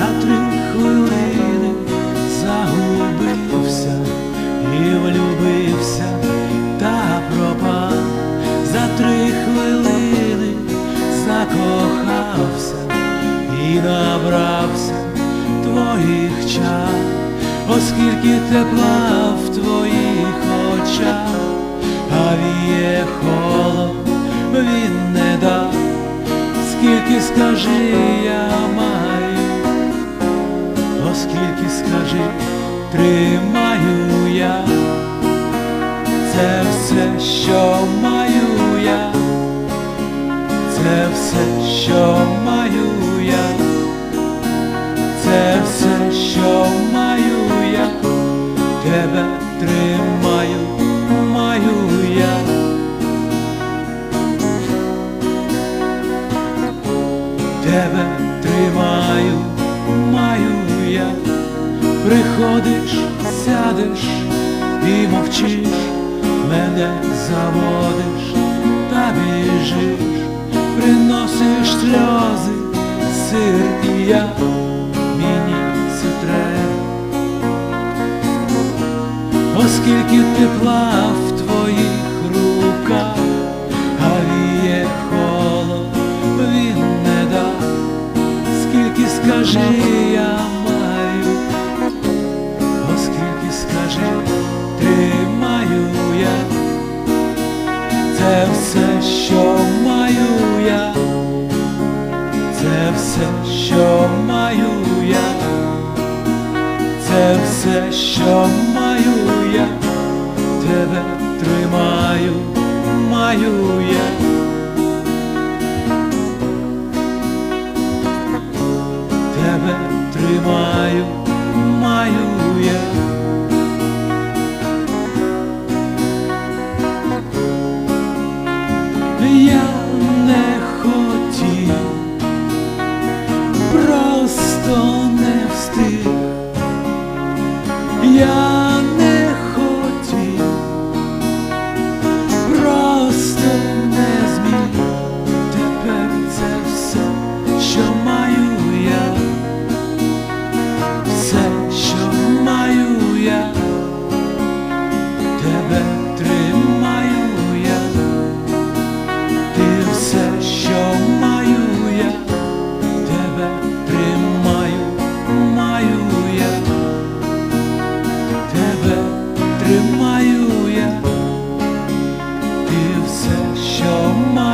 за три хвилини загубився і влюбився та пропав, за три хвилини закохався і набрався твоїх чар, оскільки тепла в твоїх очах, а віє холод він не дав, скільки скажи я. Тримаю я, це все, що маю я, це все, що маю я, це все, що маю я, тебе тримаю, маю я. Тебе приходиш, сядеш і мовчиш, мене заводиш та біжиш, приносиш сльози, сир і я, мені це треба, оскільки тепла в твоїх руках, а віє холод, він не дав, скільки скажи це все, що маю я, це все, що маю я, це все, що маю я, тебе тримаю, маю я. 呀有吗？